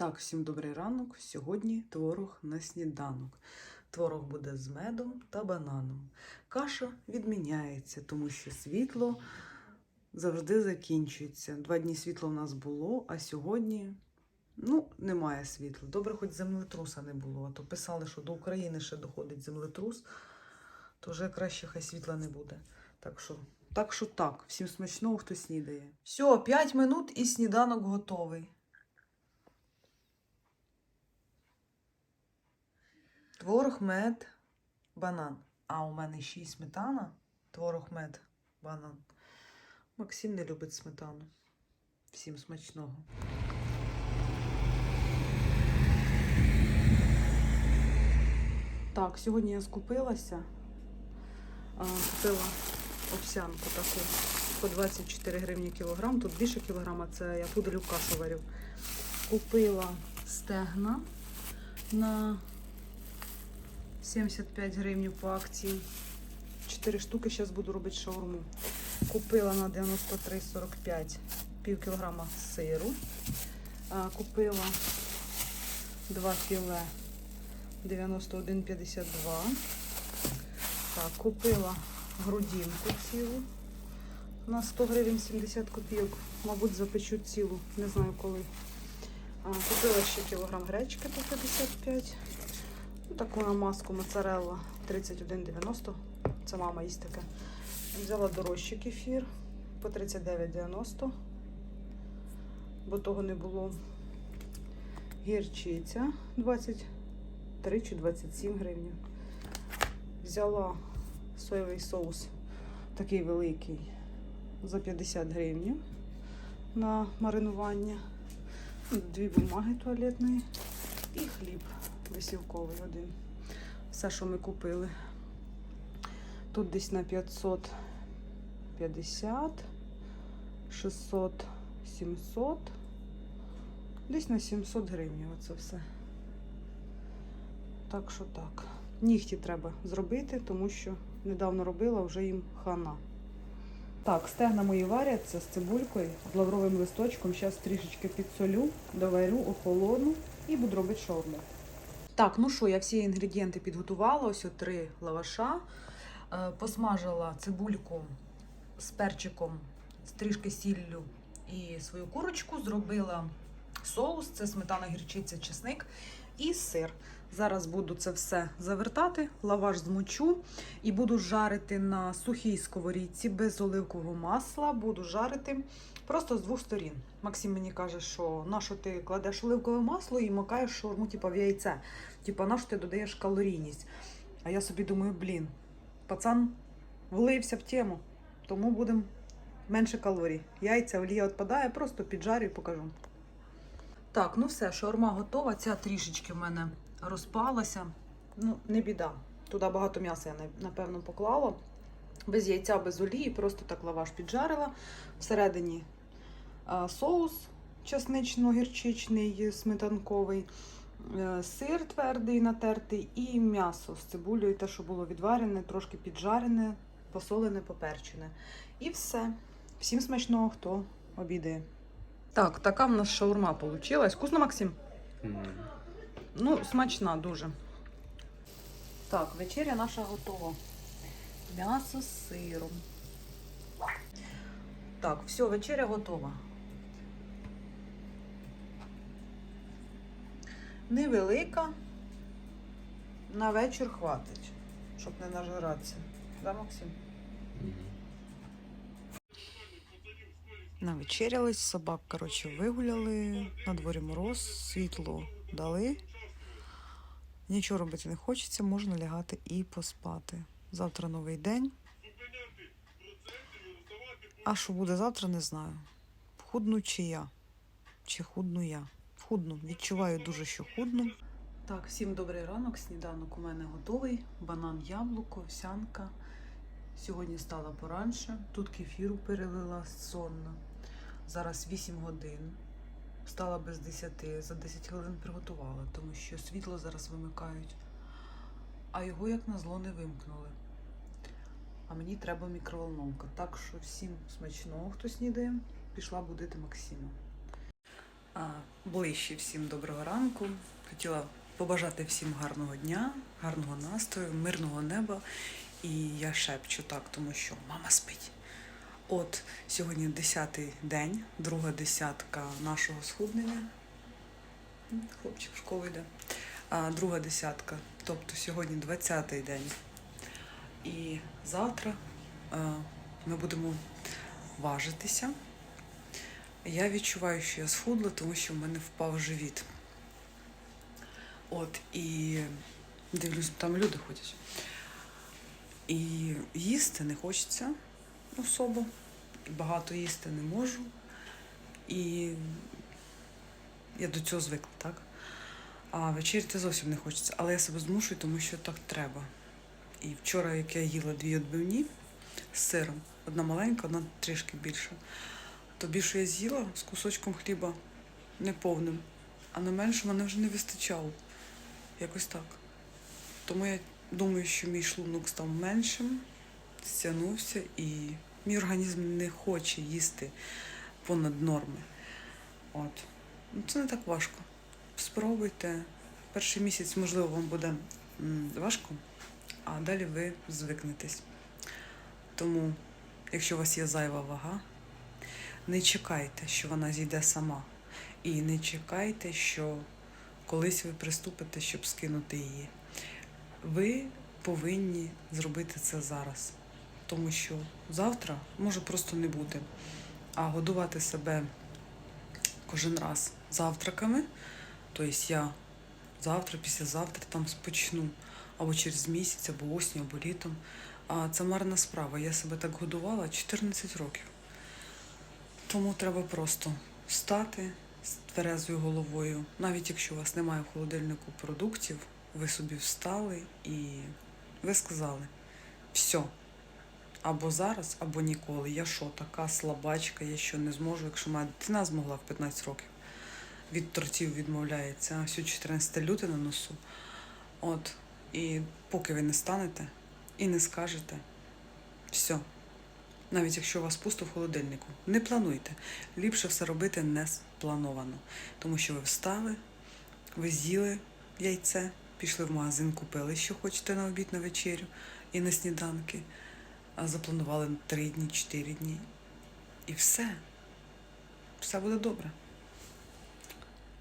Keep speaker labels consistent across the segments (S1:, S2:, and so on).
S1: Так, всім добрий ранок. Сьогодні творог на сніданок. Творог буде з медом та бананом. Каша відміняється, тому що світло завжди закінчується. Два дні світла в нас було, а сьогодні ну, немає світла. Добре, хоч землетруса не було. А то писали, що до України ще доходить землетрус, то вже краще хай світла не буде. Так що, так що так, всім смачного, хто снідає. Все, 5 минут і сніданок готовий. Творог, мед, банан. А у мене ще й сметана. Творог, мед, банан. Максим не любить сметану. Всім смачного. Так, сьогодні я скупилася. Купила овсянку таку по 24 гривні кілограм. Тут більше кілограма, це я пуделю кашу варю. Купила стегна на 75 гривень по акції. 4 штуки, зараз буду робити шаурму. Купила на 93,45 пів кілограма сиру. Купила 2 філе 91,52. Так, купила грудинку цілу на 100 гривень 70 копійок. Мабуть, запечу цілу, не знаю коли. Купила ще кілограм гречки по 55. Таку намазку моцарелла 31,90. Це мама їсть таке. Взяла дорожчий кефір по 39,90. Бо того не було. Гірчиця 23 чи 27 гривень. Взяла соєвий соус такий великий за 50 гривень на маринування. Дві бумаги туалетної і хліб висівковий один. Все, що ми купили. Тут десь на 550, 600, 700, десь на 700 гривень оце все. Так що так. Нігті треба зробити, тому що недавно робила, вже їм хана. Так, стегна мої варяться з цибулькою, з лавровим листочком. Зараз трішечки підсолю, доварю, охолону і буду робити шаурму. Так, ну що, я всі інгредієнти підготувала. Ось три лаваша. Е, Посмажила цибульку з перчиком, з трішки сіллю і свою курочку. Зробила соус, це сметана, гірчиця, чесник і сир. Зараз буду це все завертати, лаваш змочу і буду жарити на сухій сковорідці без оливкового масла. Буду жарити просто з двох сторін. Максим мені каже, що на що ти кладеш оливкове масло і макаєш шаурму, типу, в яйце. Типу, на що ти додаєш калорійність. А я собі думаю, блін, пацан влився в тему, тому будемо менше калорій. Яйця, олія відпадає, просто піджарю і покажу. Так, ну все, шаурма готова. Ця трішечки в мене розпалася. Ну, не біда. Туди багато м'яса я напевно поклала. Без яйця, без олії, просто так лаваш піджарила. Всередині соус чеснично-гірчичний, сметанковий, е, сир твердий натертий і м'ясо з цибулею, те, що було відварене, трошки піджарене, посолене, поперчене. І все. Всім смачного, хто обідає. Так, така в нас шаурма вийшла. Вкусно, Максим? Ну, смачна дуже. Так, вечеря наша готова. М'ясо з сиром. Так, все, вечеря готова. Невелика. На вечір хватить, щоб не нажиратися. Да, Максим? Навечерялись, собак, коротше, вигуляли, на дворі мороз, світло дали. Нічого робити не хочеться, можна лягати і поспати. Завтра новий день. А що буде завтра, не знаю. Худну чи я, чи худну я. Худну. Відчуваю дуже, що худну. Так, всім добрий ранок. Сніданок у мене готовий. Банан, яблуко, овсянка. Сьогодні стала поранше. Тут кефіру перелила сонно. Зараз 8 годин. Встала без 10, за 10 хвилин приготувала, тому що світло зараз вимикають, а його, як назло, не вимкнули. А мені треба мікроволновка. Так що всім смачного, хто снідає, пішла будити Максима. Ближче всім доброго ранку. Хотіла побажати всім гарного дня, гарного настрою, мирного неба. І я шепчу так, тому що мама спить. От сьогодні 10-й день, друга десятка нашого схуднення. Хлопчик в школу йде. А друга десятка, тобто сьогодні 20-й день. І завтра е, ми будемо важитися. Я відчуваю, що я схудла, тому що в мене впав живіт. От, і дивлюсь, там люди ходять. І їсти не хочеться особо. І багато їсти не можу. І я до цього звикла, так? А вечеряти зовсім не хочеться. Але я себе змушую, тому що так треба. І вчора, як я їла дві відбивні з сиром, одна маленька, одна трішки більша, то більше я з'їла з кусочком хліба неповним, а на менше мене вже не вистачало. Якось так. Тому я думаю, що мій шлунок став меншим, стягнувся, і мій організм не хоче їсти понад норми. От. Ну, це не так важко. Спробуйте. Перший місяць, можливо, вам буде важко, а далі ви звикнетесь. Тому, якщо у вас є зайва вага, не чекайте, що вона зійде сама. І не чекайте, що колись ви приступите, щоб скинути її. Ви повинні зробити це зараз, тому що завтра може просто не бути. А годувати себе кожен раз завтраками, тобто я завтра, післязавтра там спочну, або через місяць, або осінь, або літом. А це марна справа. Я себе так годувала 14 років. Тому треба просто встати з тверезою головою. Навіть якщо у вас немає в холодильнику продуктів, ви собі встали і ви сказали: все, або зараз, або ніколи. Я що, така слабачка, я що не зможу, якщо моя дитина змогла в 15 років. Від тортів відмовляється, а сьогодні 14 люте на носу. От. І поки ви не станете і не скажете, все. Навіть якщо у вас пусто в холодильнику, не плануйте. Ліпше все робити не сплановано. Тому що ви встали, ви з'їли яйце, пішли в магазин, купили, що хочете на обід, на вечерю і на сніданки, а запланували 3 дні, 4 дні. І все. Все буде добре.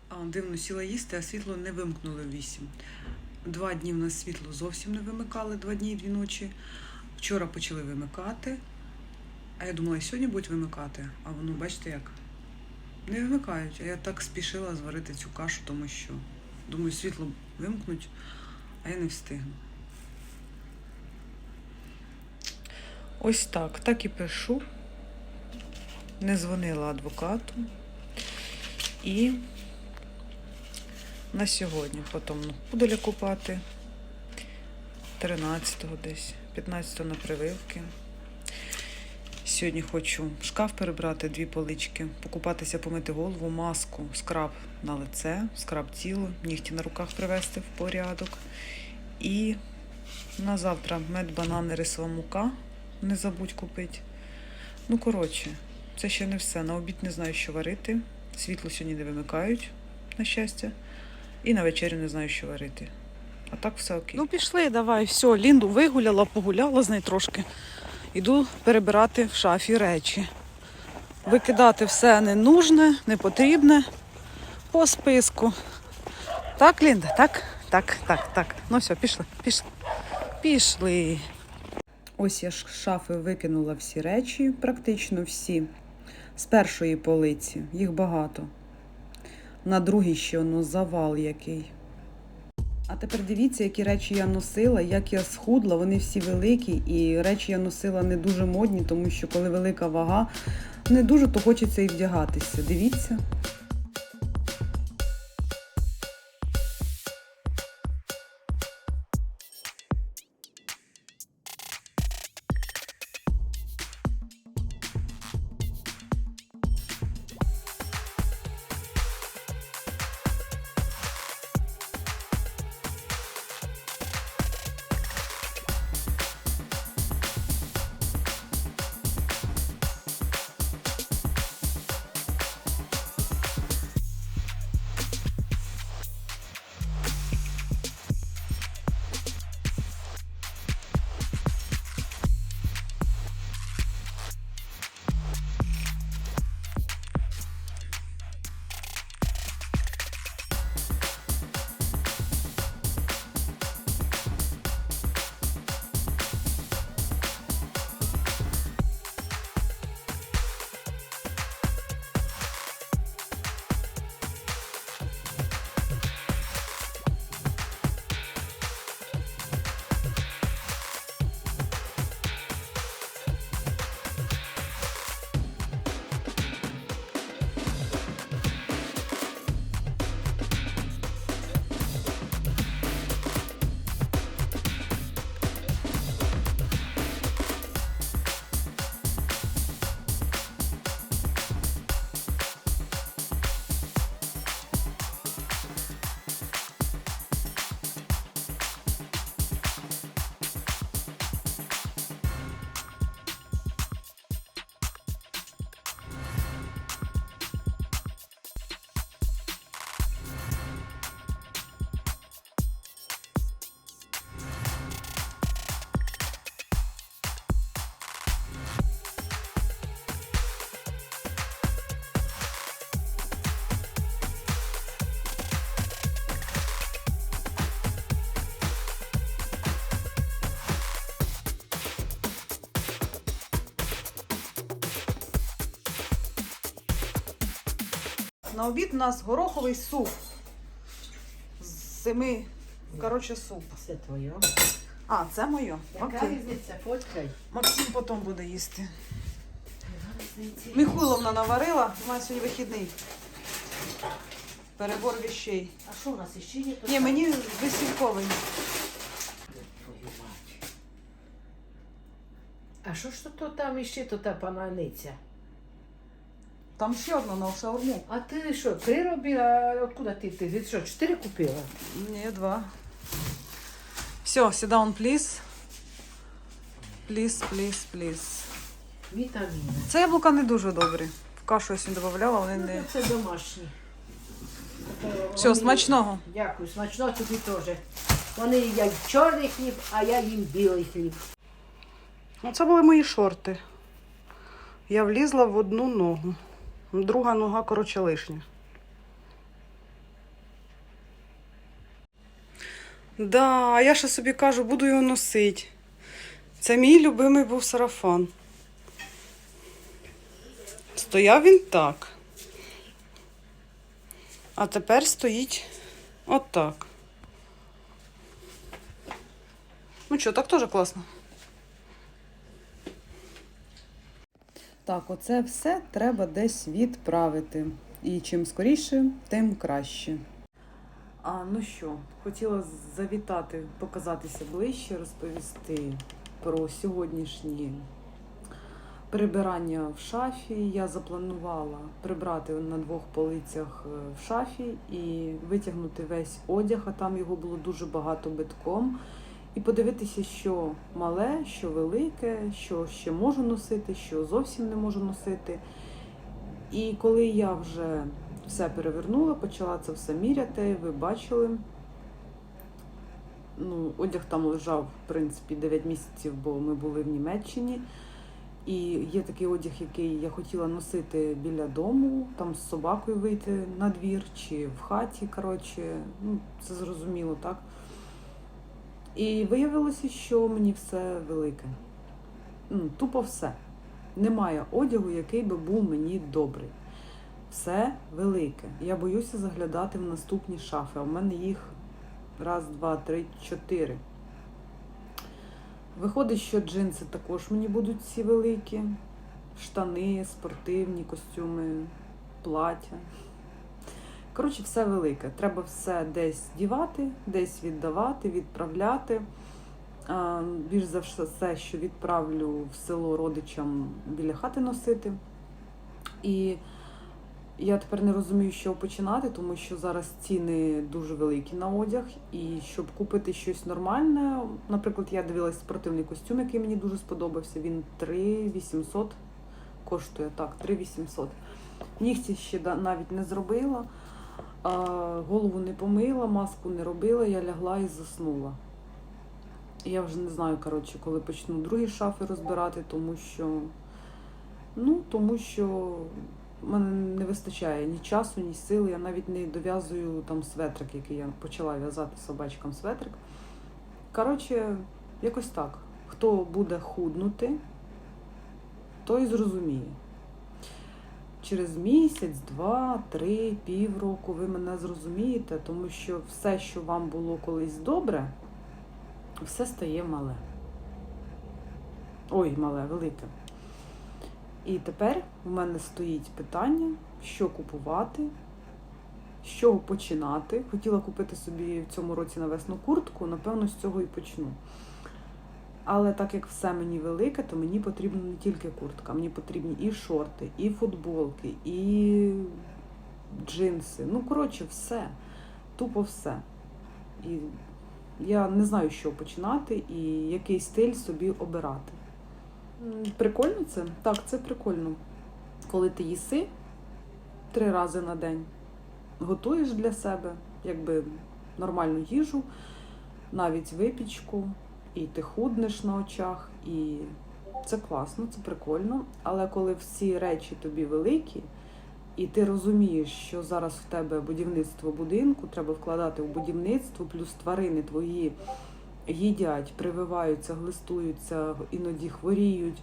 S1: А, дивно сіла їсти, а світло не вимкнули в 8. Два дні в нас світло зовсім не вимикали, два дні і дві ночі. Вчора почали вимикати. А я думала, і сьогодні будуть вимикати, а воно, бачите як? Не вимикають. А я так спішила зварити цю кашу, тому що думаю, світло вимкнуть, а я не встигну. Ось так, так і пишу. Не дзвонила адвокату. І на сьогодні потім ну, буду купати 13-го десь, 15-го на прививки. Сьогодні хочу шкаф перебрати, дві полички, покупатися, помити голову, маску, скраб на лице, скраб тіло, нігті на руках привести в порядок. І на завтра мед, банани, рисова мука. Не забудь купити. Ну, коротше, це ще не все. На обід не знаю, що варити. Світло сьогодні не вимикають, на щастя. І на вечерю не знаю, що варити. А так все окей. Ну, пішли, давай, все, Лінду вигуляла, погуляла з нею трошки. Іду перебирати в шафі речі. Викидати все ненужне, непотрібне по списку. Так, Лінда? Так, так, так, так. Ну все, пішли, пішли. Пішли. Ось я з шафи викинула всі речі, практично всі. З першої полиці, їх багато. На другій ще воно завал який. А тепер дивіться, які речі я носила, як я схудла, вони всі великі, і речі я носила не дуже модні, тому що коли велика вага, не дуже то хочеться і вдягатися. Дивіться. На обід у нас гороховий суп. З семи, коротше, суп.
S2: Це твоє.
S1: А, це моє.
S2: Яка
S1: Окей.
S2: різниця? Фоткай.
S1: Максим потім буде їсти. Міхуйловна наварила, у мене сьогодні вихідний. Перебор вещей.
S2: А що у нас іще є?
S1: Ні, мені
S2: мать. А що ж то там іще то та пананиця?
S1: Там ще одна на шаурму.
S2: А ти що, три робила? Откуда ти? Ти що, чотири купила?
S1: Ні, два. Все, sit down, please. Please, please, please.
S2: Вітаміни.
S1: Це яблука не дуже добрі. В кашу я сьогодні додавала, вони
S2: Ну,
S1: не.
S2: це домашні.
S1: Все,
S2: Вони-
S1: смачного.
S2: Дякую, смачного тобі теж. Вони їдять чорний хліб, а я їм білий хліб.
S1: Оце були мої шорти. Я влізла в одну ногу. Друга нога, коротше, лишня. Да, я ще собі кажу, буду його носити. Це мій любимий був сарафан. Стояв він так. А тепер стоїть отак. Ну що, так теж класно. Так, оце все треба десь відправити. І чим скоріше, тим краще. А ну що, хотіла завітати, показатися ближче, розповісти про сьогоднішні прибирання в шафі. Я запланувала прибрати на двох полицях е, в шафі і витягнути весь одяг, а там його було дуже багато битком. І подивитися, що мале, що велике, що ще можу носити, що зовсім не можу носити. І коли я вже все перевернула, почала це все міряти, ви бачили. Ну, одяг там лежав, в принципі, 9 місяців, бо ми були в Німеччині. І є такий одяг, який я хотіла носити біля дому, там з собакою вийти на двір чи в хаті. Коротше, ну, це зрозуміло, так? І виявилося, що мені все велике. Ну, тупо все. Немає одягу, який би був мені добрий. Все велике. Я боюся заглядати в наступні шафи. В мене їх раз, два, три, чотири. Виходить, що джинси також мені будуть всі великі. Штани, спортивні костюми, плаття. Коротше, все велике. Треба все десь дівати, десь віддавати, відправляти. Більш за все, що відправлю в село родичам біля хати носити. І я тепер не розумію, що починати, тому що зараз ціни дуже великі на одяг. І щоб купити щось нормальне, наприклад, я дивилась спортивний костюм, який мені дуже сподобався. Він 3800 коштує так, 3800. Нігті ще навіть не зробила, а, голову не помила, маску не робила, я лягла і заснула. Я вже не знаю, коротше, коли почну другі шафи розбирати, тому що. Ну, тому що в мене не вистачає ні часу, ні сили. Я навіть не дов'язую там светрик, який я почала в'язати собачкам светрик. Коротше, якось так. Хто буде худнути, той зрозуміє. Через місяць, два, три, півроку ви мене зрозумієте, тому що все, що вам було колись добре, все стає мале. Ой, мале, велике. І тепер в мене стоїть питання, що купувати, з чого починати. Хотіла купити собі в цьому році на весну куртку, напевно, з цього і почну. Але так як все мені велике, то мені потрібна не тільки куртка, мені потрібні і шорти, і футболки, і джинси. Ну, коротше, все. Тупо все. І я не знаю, що починати і який стиль собі обирати. Прикольно це? Так, це прикольно. Коли ти їси три рази на день, готуєш для себе якби нормальну їжу, навіть випічку, і ти худнеш на очах, і це класно, це прикольно. Але коли всі речі тобі великі, і ти розумієш, що зараз в тебе будівництво будинку, треба вкладати в будівництво, плюс тварини твої їдять, прививаються, глистуються, іноді хворіють.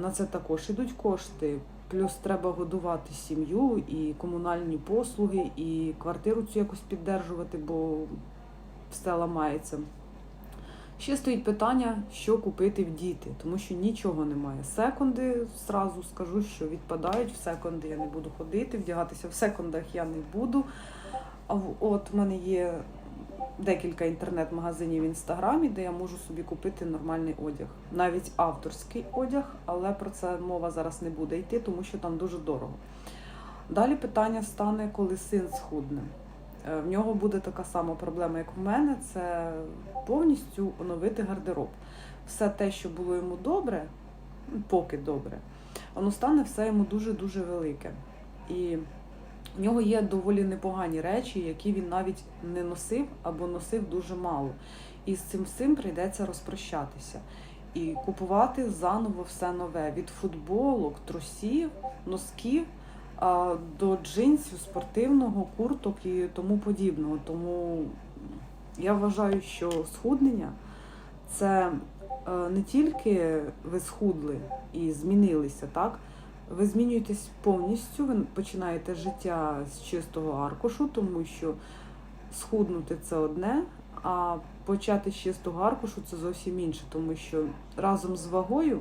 S1: На це також ідуть кошти. плюс треба годувати сім'ю, і комунальні послуги, і квартиру цю якось піддержувати, бо все ламається. Ще стоїть питання, що купити в діти, тому що нічого немає. Секонди, зразу скажу, що відпадають в секонди. Я не буду ходити, вдягатися в секондах я не буду. А от в мене є декілька інтернет-магазинів в інстаграмі, де я можу собі купити нормальний одяг, навіть авторський одяг, але про це мова зараз не буде йти, тому що там дуже дорого. Далі питання стане, коли син схудне. Е, В нього буде така сама проблема, як в мене, це повністю оновити гардероб. Все те, що було йому добре, ну, поки добре, воно стане все йому дуже-дуже велике. І в нього є доволі непогані речі, які він навіть не носив або носив дуже мало. І з цим всім прийдеться розпрощатися. І купувати заново все нове від футболок, трусів, носків до джинсів, спортивного, курток і тому подібного. Тому я вважаю, що схуднення це е, не тільки ви схудли і змінилися, так? Ви змінюєтесь повністю, ви починаєте життя з чистого аркушу, тому що схуднути це одне, а почати з чистого аркушу це зовсім інше, тому що разом з вагою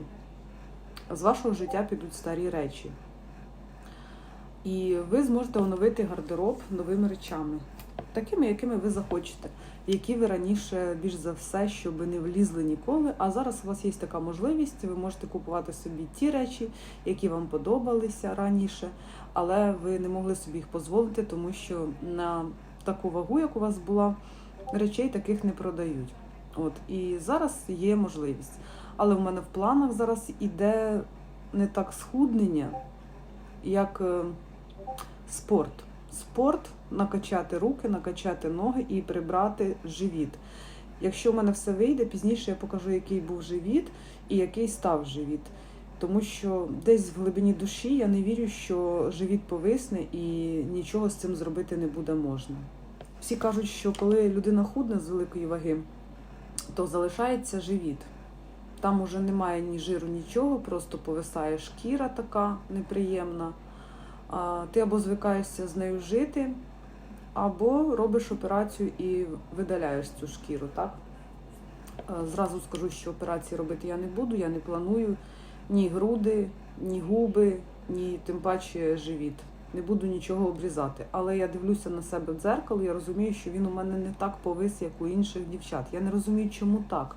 S1: з вашого життя підуть старі речі. І ви зможете оновити гардероб новими речами, такими, якими ви захочете, які ви раніше більш за все, щоб не влізли ніколи. А зараз у вас є така можливість, ви можете купувати собі ті речі, які вам подобалися раніше, але ви не могли собі їх дозволити, тому що на таку вагу, як у вас була, речей таких не продають. От і зараз є можливість. Але в мене в планах зараз іде не так схуднення, як е, спорт. Спорт накачати руки, накачати ноги і прибрати живіт. Якщо в мене все вийде, пізніше я покажу, який був живіт і який став живіт. Тому що десь в глибині душі я не вірю, що живіт повисне і нічого з цим зробити не буде можна. Всі кажуть, що коли людина худне з великої ваги, то залишається живіт. Там уже немає ні жиру, нічого, просто повисає шкіра така неприємна. Ти або звикаєшся з нею жити, або робиш операцію і видаляєш цю шкіру. так? Е, Зразу скажу, що операції робити я не буду, я не планую ні груди, ні губи, ні тим паче живіт. Не буду нічого обрізати. Але я дивлюся на себе в дзеркало, я розумію, що він у мене не так повис, як у інших дівчат. Я не розумію, чому так.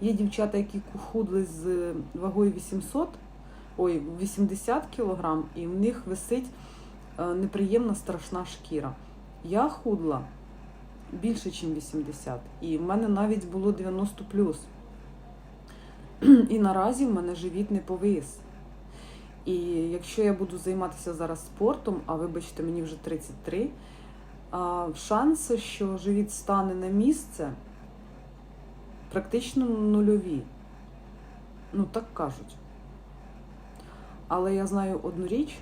S1: Є дівчата, які худли з вагою 800, ой, 80 кг, і в них висить е, неприємна страшна шкіра. Я худла більше, ніж 80, і в мене навіть було 90 І наразі в мене живіт не повис. І якщо я буду займатися зараз спортом, а вибачте, мені вже 33, шанси, що живіт стане на місце, практично нульові. Ну, так кажуть. Але я знаю одну річ,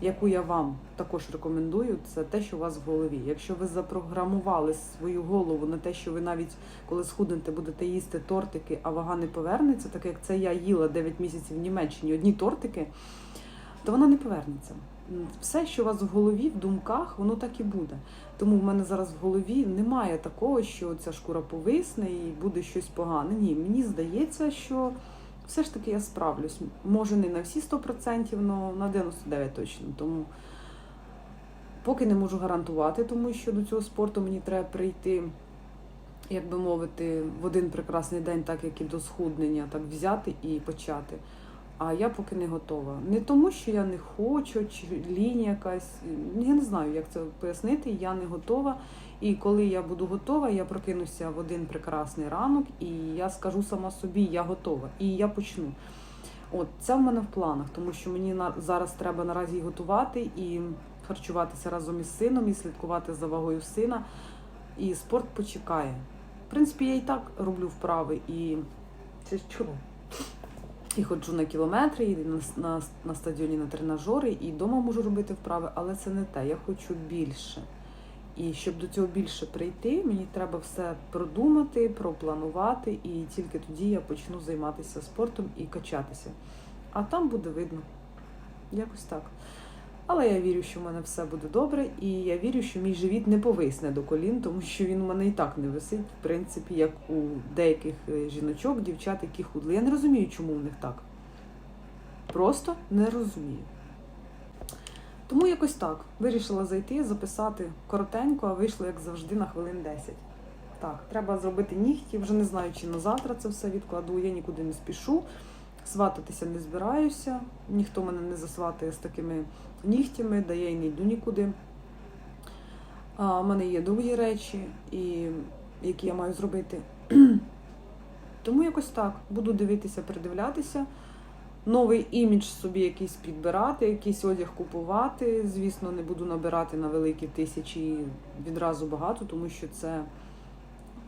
S1: яку я вам також рекомендую, це те, що у вас в голові. Якщо ви запрограмували свою голову на те, що ви навіть коли схуднете, будете їсти тортики, а вага не повернеться, так як це я їла 9 місяців в Німеччині, одні тортики, то вона не повернеться. Все, що у вас в голові, в думках, воно так і буде. Тому в мене зараз в голові немає такого, що ця шкура повисне і буде щось погане. Ні, мені здається, що все ж таки я справлюсь. Може, не на всі 100%, але на 99% точно. Тому поки не можу гарантувати, тому що до цього спорту мені треба прийти, як би мовити, в один прекрасний день, так як і до схуднення, так взяти і почати. А я поки не готова. Не тому, що я не хочу, чи лінь якась. Я не знаю, як це пояснити. Я не готова. І коли я буду готова, я прокинуся в один прекрасний ранок, і я скажу сама собі, я готова. І я почну. От це в мене в планах, тому що мені на зараз треба наразі готувати і харчуватися разом із сином, і слідкувати за вагою сина. І спорт почекає. В принципі, я і так роблю вправи, і це чудо. І ходжу на кілометри, і на, на, на стадіоні на тренажери, і вдома можу робити вправи, але це не те. Я хочу більше. І щоб до цього більше прийти, мені треба все продумати, пропланувати, і тільки тоді я почну займатися спортом і качатися. А там буде видно. Якось так. Але я вірю, що в мене все буде добре, і я вірю, що мій живіт не повисне до колін, тому що він у мене і так не висить, в принципі, як у деяких е, жіночок, дівчат, які худли. Я не розумію, чому у них так. Просто не розумію. Тому якось так. Вирішила зайти, записати коротенько, а вийшло, як завжди, на хвилин 10. Так, треба зробити нігті. Вже не знаю, чи на завтра це все відкладу. Я нікуди не спішу. Свататися не збираюся. Ніхто мене не засватає з такими нігтями, да я й не йду нікуди. А, в мене є другі речі, і, які я маю зробити. Тому якось так. Буду дивитися, придивлятися. Новий імідж собі якийсь підбирати, якийсь одяг купувати. Звісно, не буду набирати на великі тисячі відразу багато, тому що це,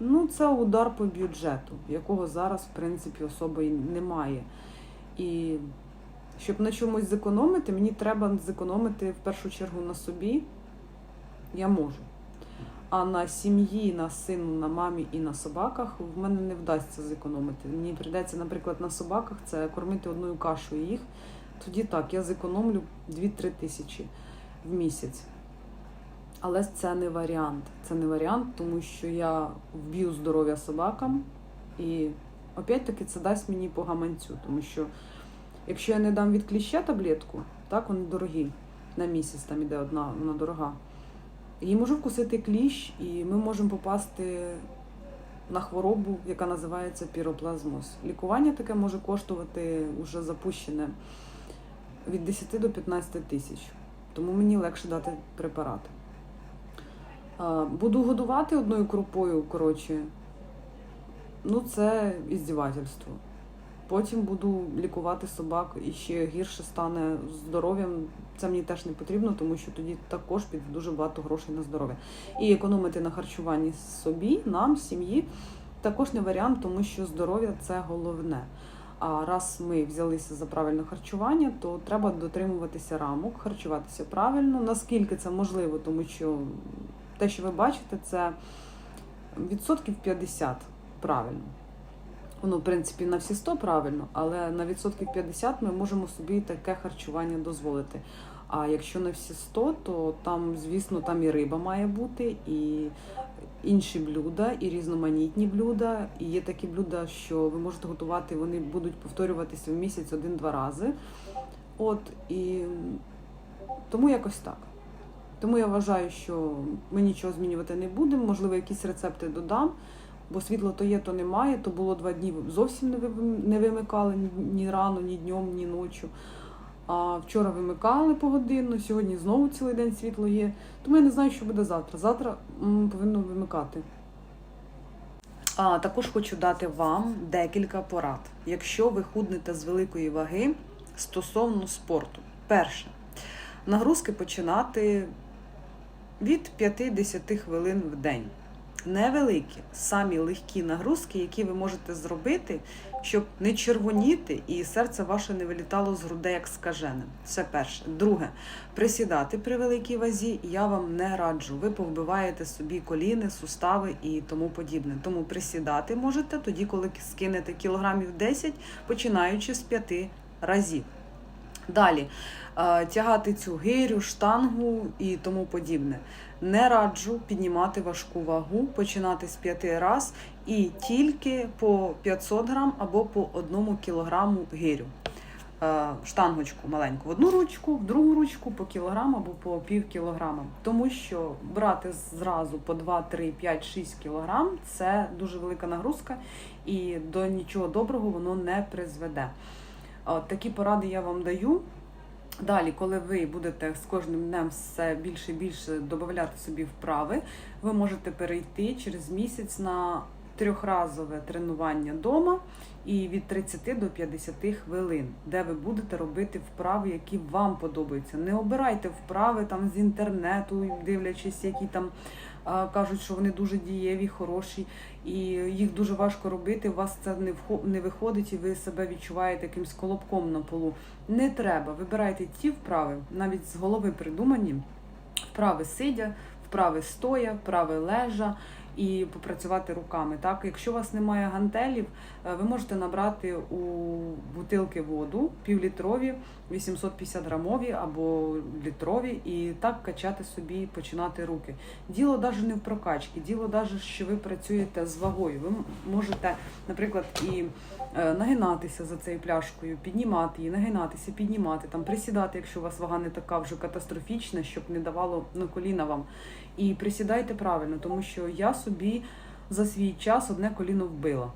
S1: ну, це удар по бюджету, якого зараз, в принципі, особо і немає. І щоб на чомусь зекономити, мені треба зекономити в першу чергу на собі. Я можу. А на сім'ї, на сину, на мамі і на собаках в мене не вдасться зекономити. Мені прийдеться, наприклад, на собаках це кормити одною кашею їх. Тоді так, я зекономлю 2-3 тисячі в місяць. Але це не варіант. Це не варіант, тому що я вб'ю здоров'я собакам, і опять-таки це дасть мені по гаманцю, тому що якщо я не дам від кліща таблетку, так вони дорогі на місяць, там іде одна, вона дорога. Її може вкусити кліщ, і ми можемо попасти на хворобу, яка називається піроплазмоз. Лікування таке може коштувати уже запущене від 10 до 15 тисяч. Тому мені легше дати препарати. А, Буду годувати одною крупою, коротше. Ну, це іздівательство. Потім буду лікувати собак і ще гірше стане здоров'ям. Це мені теж не потрібно, тому що тоді також піде дуже багато грошей на здоров'я. І економити на харчуванні собі, нам, сім'ї, також не варіант, тому що здоров'я це головне. А раз ми взялися за правильне харчування, то треба дотримуватися рамок, харчуватися правильно, наскільки це можливо, тому що те, що ви бачите, це відсотків 50 правильно. Воно, в принципі, на всі 100 правильно, але на відсотків 50 ми можемо собі таке харчування дозволити. А якщо на всі 100, то там, звісно, там і риба має бути, і інші блюда, і різноманітні блюда. І є такі блюда, що ви можете готувати, вони будуть повторюватися в місяць один-два рази. От і тому якось так. Тому я вважаю, що ми нічого змінювати не будемо. Можливо, якісь рецепти додам, бо світло то є, то немає. То було два дні зовсім не вимикали ні- рано, ні днем, ні ночі. А вчора вимикали погодинно, сьогодні знову цілий день світло є. Тому я не знаю, що буде завтра. Завтра повинно вимикати. А також хочу дати вам декілька порад, якщо ви худнете з великої ваги стосовно спорту. Перше, нагрузки починати від 5-10 хвилин в день. Невеликі, самі легкі нагрузки, які ви можете зробити, щоб не червоніти і серце ваше не вилітало з грудей як скажене. Це перше. Друге, присідати при великій вазі я вам не раджу. Ви повбиваєте собі коліни, сустави і тому подібне. Тому присідати можете тоді, коли скинете кілограмів 10, починаючи з 5 разів. Далі е, тягати цю гирю, штангу і тому подібне. Не раджу піднімати важку вагу, починати з 5 раз і тільки по 500 грам або по 1 кілограму гирю. Е, Штангочку маленьку в одну ручку, в другу ручку по кілограм або по пів кілограма. Тому що брати зразу по 2, 3, 5, 6 кілограм це дуже велика нагрузка і до нічого доброго воно не призведе. От такі поради я вам даю. Далі, коли ви будете з кожним днем все більше і більше додати собі вправи, ви можете перейти через місяць на трьохразове тренування вдома і від 30 до 50 хвилин, де ви будете робити вправи, які вам подобаються. Не обирайте вправи там з інтернету, дивлячись, які там кажуть, що вони дуже дієві, хороші, і їх дуже важко робити. У вас це не не виходить, і ви себе відчуваєте якимсь колобком на полу. Не треба. Вибирайте ті вправи, навіть з голови придумані. Вправи сидя, вправи стоя, вправи лежа. і попрацювати руками. Так, якщо у вас немає гантелів, ви можете набрати у бутилки воду півлітрові, 850 грамові або літрові, і так качати собі, починати руки. Діло навіть не в прокачці, діло навіть, що ви працюєте з вагою. Ви можете, наприклад, і е, нагинатися за цією пляшкою, піднімати її, нагинатися, піднімати, там присідати, якщо у вас вага не така вже катастрофічна, щоб не давало на коліна вам. І присідайте правильно, тому що я собі за свій час одне коліно вбила.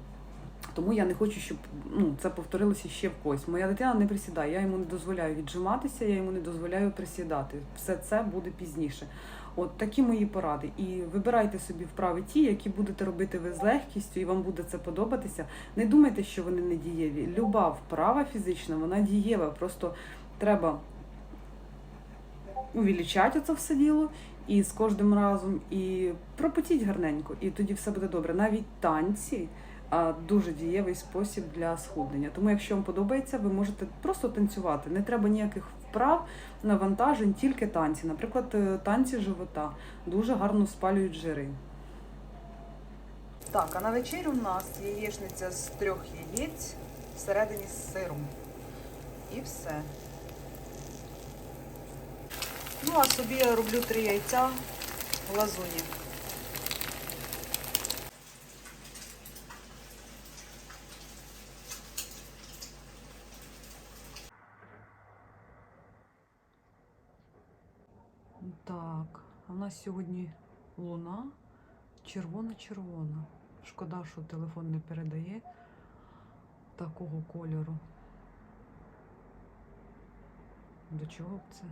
S1: Тому я не хочу, щоб ну, це повторилося ще в когось. Моя дитина не присідає, я йому не дозволяю віджиматися, я йому не дозволяю присідати. Все це буде пізніше. От такі мої поради. І вибирайте собі вправи ті, які будете робити ви з легкістю, і вам буде це подобатися. Не думайте, що вони не дієві. Люба вправа фізична, вона дієва. Просто треба увеличати це все діло і з кожним разом, і пропотіть гарненько, і тоді все буде добре. Навіть танці дуже дієвий спосіб для схуднення. Тому, якщо вам подобається, ви можете просто танцювати. Не треба ніяких вправ, навантажень, тільки танці. Наприклад, е, танці живота дуже гарно спалюють жири. Так, а на вечерю у нас яєчниця з трьох яєць всередині з сиром. І все. Ну, а собі я роблю три яйця в лазуні. Нас сьогодні луна червона-червона. Шкода, що телефон не передає такого кольору. До чого б це?